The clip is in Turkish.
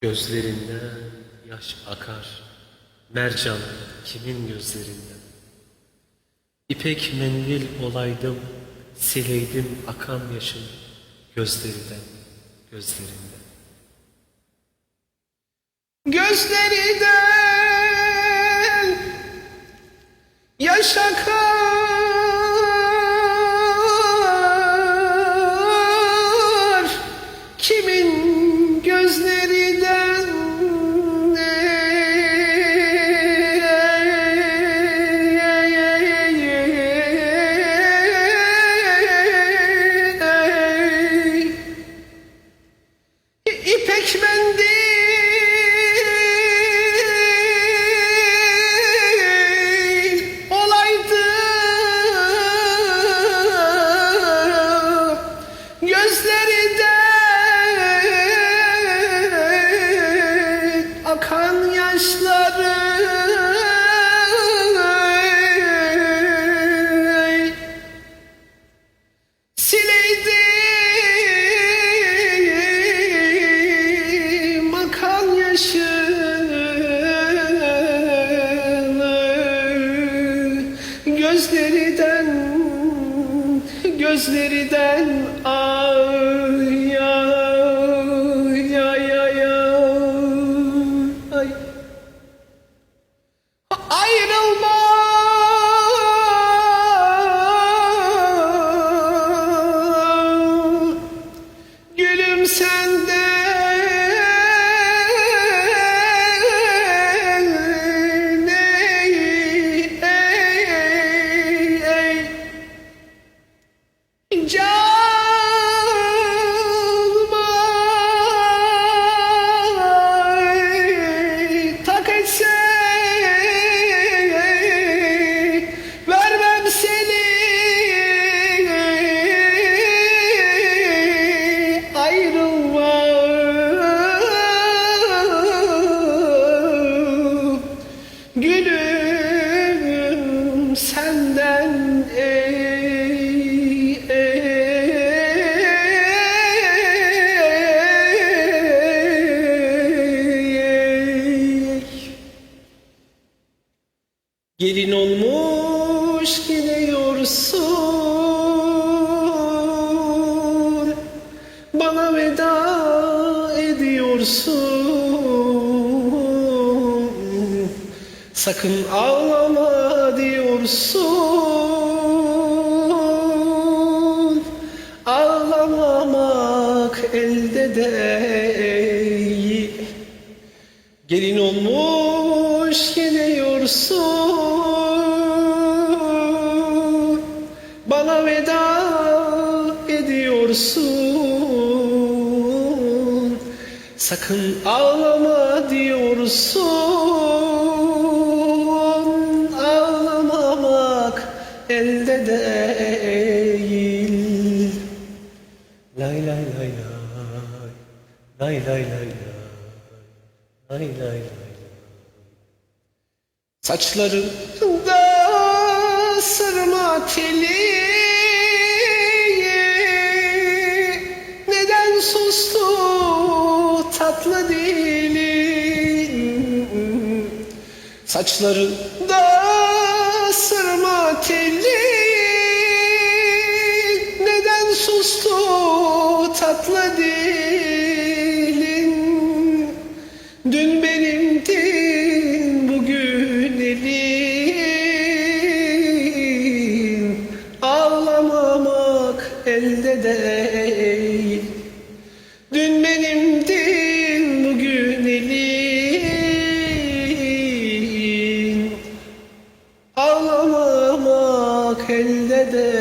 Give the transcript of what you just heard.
Gözlerinden yaş akar. Mercan kimin gözlerinden? İpek mendil olaydım, sileydim akan yaşım gözlerinden, gözlerinden. Gözlerinden yaş akar gözleriden ay ay Gelin olmuş gidiyorsun Bana veda ediyorsun. Sakın ağlama diyorsun Ağlamamak elde değil. Gelin olmuş gidiyorsun Bana veda ediyorsun. Sakın ağlama diyorsun lay lay lay Saçlarında sırma teli Neden sustu tatlı dilin? Saçlarında sırma teli Neden sustu tatlı dilin elde değil